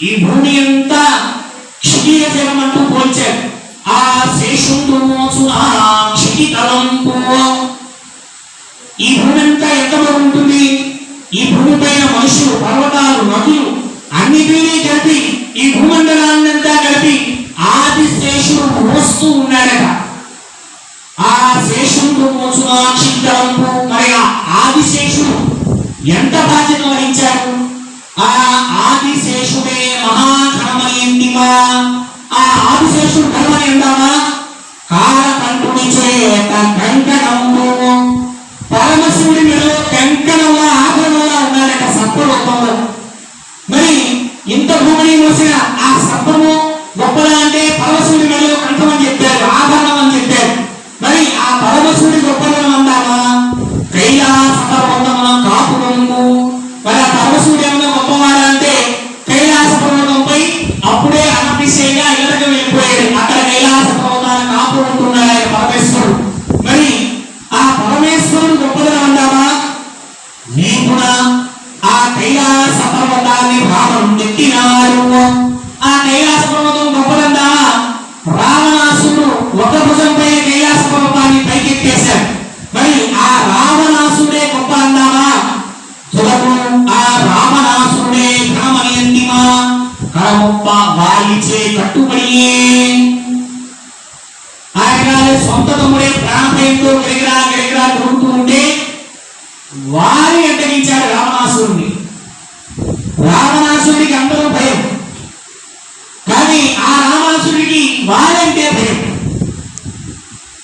ఈ భూమి అంతా క్షితీయ జలం పోల్చాడు ఆ శేషుడు మోచునా ఈ భూమి అంతా ఎంత బాగుంటుంది ఈ భూమి పైన మనుషులు పర్వతాలు నదులు అన్నిటినీ కలిపి ఈ భూమండలాన్నంతా కలిపి ఆది శేషుడు మోస్తూ ఉన్నాడట. ఆ శేషుడు మోసిన క్షితలంపు మరి ఆ ఆదిశేషుడు ఎంత బాధ్యత వహించాడు ఆ ఆది ఉన్నాడట మరి ఇంత భూమిని మోసిన ఆ సర్పము గొప్పదా అంటే పరమశివుడి మెడలో కంఠం అని చెప్పారు ఆభరణం అని చెప్పారు. మరి ఆ పరమశివుడి గొప్పదనం అందామా కైలాస పర్వతమున కాపు మరి ఆ పరమశివుడు ఏమన్నా గొప్పవాడా అంటే కైలాస పర్వతంపై అప్పుడే అనభిషేగా ఇళ్ళకి వెళ్ళిపోయాడు అక్కడ కైలాస పర్వతాన్ని కాపు ఉంటున్నాడు ఆయన పరమేశ్వరుడు. మరి ఆ పరమేశ్వరుడు గొప్పదనం అందామా నీ కూడా ఆ కైలాస పర్వతాన్ని రావణం నెట్టినారు. ఆ కైలాస పర్వతం గొప్పదంతా రావణాసుడు ఒక భుజంపై కైలాస పర్వతాన్ని పైకెత్తేశాడు. మరి ఆ రావణాసుడే గొప్ప అందామా? తులకు ఆ రావణాసుడే ఘనమనియంతిమా కరముప్ప వాయిచే కట్టుబడియే. ఆయన సొంత తమ్ముడే ప్రాణభయంతో గిరిగిరా గిరిగిరా తిరుగుతూ ఉంటే వారి అడ్డగించాడు రావణాసురుణ్ణి. రావణాసురుడికి అందరూ భయం. కానీ ఆ రావణాసురుడికి వారంటే భయం.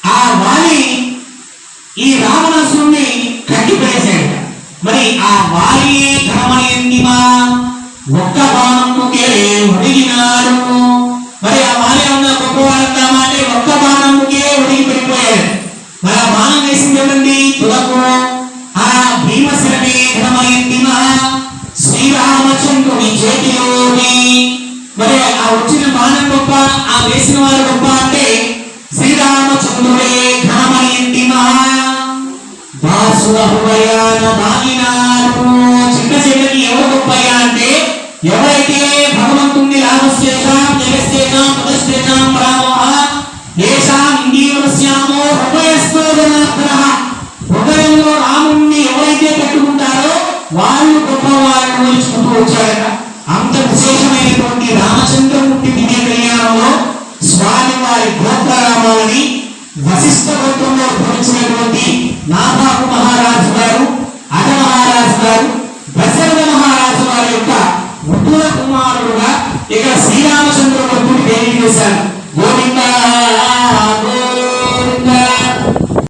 ఆ వాలి ఈ రావణాసురుణ్ణి కట్టిపడేశాడు. మరి ఆ వాలి ఘనమయంతిమా ఒక్క బాణముకే ఒడిగినాడు. మరి ఆ వాలి ఉన్న గొప్పవారందామా అంటే ఒక్క బాణముకే ఒడిగి పడిపోయాడు. మరి ఆ బాణం వేసింది ఎవరండి? తులకు. ఆ భీమశిలని ఆ వేసిన వారు గొప్ప అంటే శ్రీరామచంద్రుడే ఘనమయంతిమా దాసులహృదయాన చిన్న చెల్లెకి ఎవరు గొప్పయ్యా అంటే ఎవరైతే భగవంతుణ్ణి రామశేషాం జగశ్చేతాం పదశ్చేతాం రామోహ ఏషాం ఇంగీవరస్యామో హృదయస్థో జనార్దన హృదయంలో రాముణ్ణి ఎవరైతే పెట్టుకుంటారో వాళ్ళు గొప్పవాళ్ళు నిలుచుకుంటూ వచ్చారట. అంత విశేషమైనటువంటి రామచంద్రమూర్తి ముగ్గుల కుమారుడుగా ఇక్కడ శ్రీరామచంద్రుడు పేరు చేశారు. గోవింద